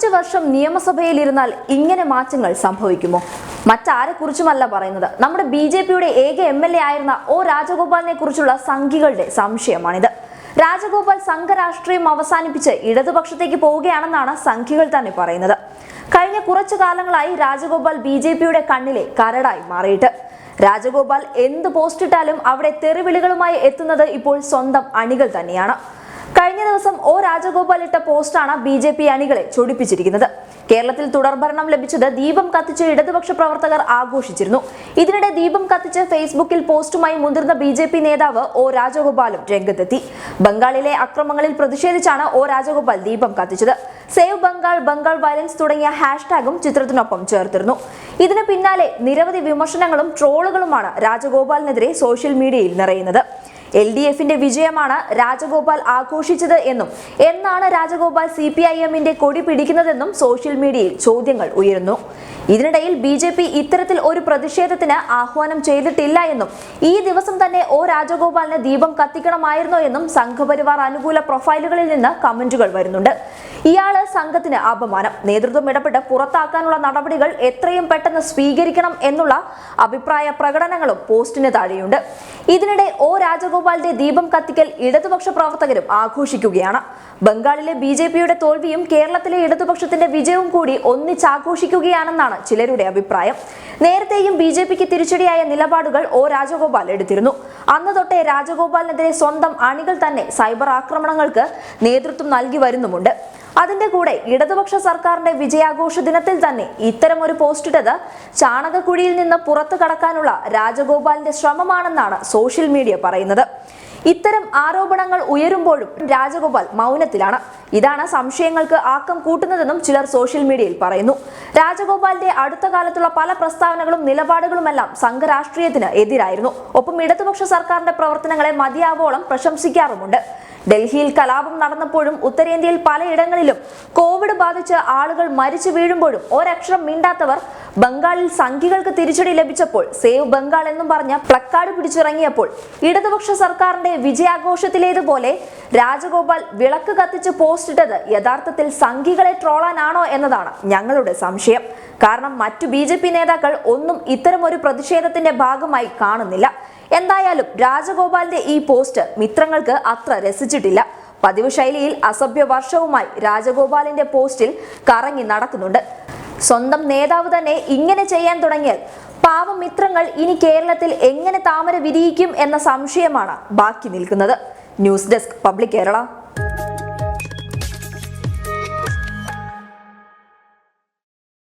അഞ്ചു വർഷം നിയമസഭയിൽ ഇരുന്നാൽ ഇങ്ങനെ മാറ്റങ്ങൾ സംഭവിക്കുമോ? മറ്റാരെക്കുറിച്ചുമല്ല പറയുന്നത്. നമ്മുടെ ബി ജെ പിയുടെ ഏക എം എൽ എ ആയിരുന്ന ഒ രാജഗോപാലിനെ കുറിച്ചുള്ള സംഘികളുടെ സംശയമാണിത്. രാജഗോപാൽ സംഘരാഷ്ട്രീയം അവസാനിപ്പിച്ച് ഇടതുപക്ഷത്തേക്ക് പോവുകയാണെന്നാണ് സംഘികൾ തന്നെ പറയുന്നത്. കഴിഞ്ഞ കുറച്ചു കാലങ്ങളായി രാജഗോപാൽ ബി ജെ പിയുടെ കണ്ണിലെ കരടായി മാറിയിട്ട്. രാജഗോപാൽ എന്ത് പോസ്റ്റിട്ടാലും അവിടെ തെറിവിളികളുമായി എത്തുന്നത് ഇപ്പോൾ സ്വന്തം അണികൾ തന്നെയാണ്. കഴിഞ്ഞ ദിവസം ഒ രാജഗോപാൽ ഇട്ട പോസ്റ്റാണ് ബി ജെ പി അണികളെ ചൊടിപ്പിച്ചിരിക്കുന്നത്. കേരളത്തിൽ തുടർഭരണം ലഭിച്ചത് ദീപം കത്തിച്ച് ഇടതുപക്ഷ പ്രവർത്തകർ ആഘോഷിച്ചിരുന്നു. ഇതിനിടെ ദീപം കത്തിച്ച് ഫേസ്ബുക്കിൽ പോസ്റ്റുമായി മുതിർന്ന ബി ജെ പി നേതാവ് ഒ രാജഗോപാലും രംഗത്തെത്തി. ബംഗാളിലെ അക്രമങ്ങളിൽ പ്രതിഷേധിച്ചാണ് ഒ രാജഗോപാൽ ദീപം കത്തിച്ചത്. സേവ് ബംഗാൾ ബംഗാൾ വയലൻസ് തുടങ്ങിയ ഹാഷ്ടാഗും ചിത്രത്തിനൊപ്പം ചേർത്തിരുന്നു. ഇതിന് പിന്നാലെ നിരവധി വിമർശനങ്ങളും ട്രോളുകളുമാണ് രാജഗോപാലിനെതിരെ സോഷ്യൽ മീഡിയയിൽ നിറയുന്നത്. എൽ ഡി എഫിന്റെ വിജയമാണ് രാജഗോപാൽ ആഘോഷിച്ചത് എന്നും എന്നാണ് രാജഗോപാൽ സി പി ഐ എമ്മിന്റെ കൊടി പിടിക്കുന്നതെന്നും സോഷ്യൽ മീഡിയയിൽ ചോദ്യങ്ങൾ ഉയരുന്നു. ഇതിനിടയിൽ ബി ജെ പി ഇത്തരത്തിൽ ഒരു പ്രതിഷേധത്തിന് ആഹ്വാനം ചെയ്തിട്ടില്ല എന്നും ഈ ദിവസം തന്നെ ഒ രാജഗോപാലിന് ദീപം കത്തിക്കണമായിരുന്നോ എന്നും സംഘപരിവാർ അനുകൂല പ്രൊഫൈലുകളിൽ നിന്ന് കമന്റുകൾ വരുന്നുണ്ട്. ഇയാൾ സംഘത്തിന് അപമാനം. നേതൃത്വം ഇടപെട്ട് പുറത്താക്കാനുള്ള നടപടികൾ എത്രയും പെട്ടെന്ന് സ്വീകരിക്കണം എന്നുള്ള അഭിപ്രായ പ്രകടനങ്ങളും പോസ്റ്റിന് താഴെയുണ്ട്. ഇതിനിടെ ഒ രാജഗോപാലിന്റെ ദീപം കത്തിക്കൽ ഇടതുപക്ഷ പ്രവർത്തകരും ആഘോഷിക്കുകയാണ്. ബംഗാളിലെ ബി ജെ പിയുടെ തോൽവിയും കേരളത്തിലെ ഇടതുപക്ഷത്തിന്റെ വിജയവും കൂടി ഒന്നിച്ചാഘോഷിക്കുകയാണെന്നാണ് ചിലരുടെ അഭിപ്രായം. നേരത്തെയും ബി ജെ പിക്ക് തിരിച്ചടിയായ നിലപാടുകൾ ഒ രാജഗോപാൽ എടുത്തിരുന്നു. അന്ന് തൊട്ടേ രാജഗോപാലിനെതിരെ സ്വന്തം അണികൾ തന്നെ സൈബർ ആക്രമണങ്ങൾക്ക് നേതൃത്വം നൽകി വരുന്നുമുണ്ട്. അതിന്റെ കൂടെ ഇടതുപക്ഷ സർക്കാരിന്റെ വിജയാഘോഷ ദിനത്തിൽ തന്നെ ഇത്തരം ഒരു പോസ്റ്റ് ഇട്ടത് ചാണകക്കുഴിയിൽ നിന്ന് പുറത്തു കടക്കാനുള്ള രാജഗോപാലിന്റെ ശ്രമമാണെന്നാണ് സോഷ്യൽ മീഡിയ പറയുന്നത്. ഇത്തരം ആരോപണങ്ങൾ ഉയരുമ്പോഴും രാജഗോപാൽ മൗനത്തിലാണ്. ഇതാണ് സംശയങ്ങൾക്ക് ആക്കം കൂട്ടുന്നതെന്നും ചിലർ സോഷ്യൽ മീഡിയയിൽ പറയുന്നു. രാജഗോപാലിന്റെ അടുത്ത കാലത്തുള്ള പല പ്രസ്താവനകളും നിലപാടുകളുമെല്ലാം സംഘരാഷ്ട്രീയത്തിന് എതിരായിരുന്നു. ഒപ്പം ഇടതുപക്ഷ സർക്കാരിന്റെ പ്രവർത്തനങ്ങളെ മതിയാവോളം പ്രശംസിക്കാറുമുണ്ട്. ഡൽഹിയിൽ കലാപം നടന്നപ്പോഴും ഉത്തരേന്ത്യയിൽ പലയിടങ്ങളിലും കോവിഡ് ബാധിച്ച് ആളുകൾ മരിച്ചു വീഴുമ്പോഴും ഒരക്ഷരം മിണ്ടാത്തവർ ബംഗാളിൽ സംഖ്യകൾക്ക് തിരിച്ചടി ലഭിച്ചപ്പോൾ സേവ് ബംഗാൾ എന്നും പറഞ്ഞ പ്ലക്കാർഡ് പിടിച്ചിറങ്ങിയപ്പോൾ ഇടതുപക്ഷ സർക്കാരിന്റെ വിജയാഘോഷത്തിലേതുപോലെ രാജഗോപാൽ വിളക്ക് കത്തിച്ച് പോസ്റ്റ് ഇട്ടത് യഥാർത്ഥത്തിൽ സംഘികളെ ട്രോളാനാണോ എന്നതാണ് ഞങ്ങളുടെ സംശയം. കാരണം മറ്റു ബി നേതാക്കൾ ഒന്നും ഇത്തരമൊരു പ്രതിഷേധത്തിന്റെ ഭാഗമായി കാണുന്നില്ല. എന്തായാലും രാജഗോപാലിന്റെ ഈ പോസ്റ്റ് മിത്രങ്ങൾക്ക് അത്ര രസിച്ചിട്ടില്ല. പതിവ് ശൈലിയിൽ അസഭ്യ വർഷവുമായി രാജഗോപാലിന്റെ പോസ്റ്റിൽ കറങ്ങി നടക്കുന്നുണ്ട്. സ്വന്തം നേതാവ് തന്നെ ഇങ്ങനെ ചെയ്യാൻ തുടങ്ങിയാൽ പാവം മിത്രങ്ങൾ ഇനി കേരളത്തിൽ എങ്ങനെ താമര വിരിയിക്കും എന്ന സംശയമാണ് ബാക്കി നിൽക്കുന്നത്. News desk public Kerala.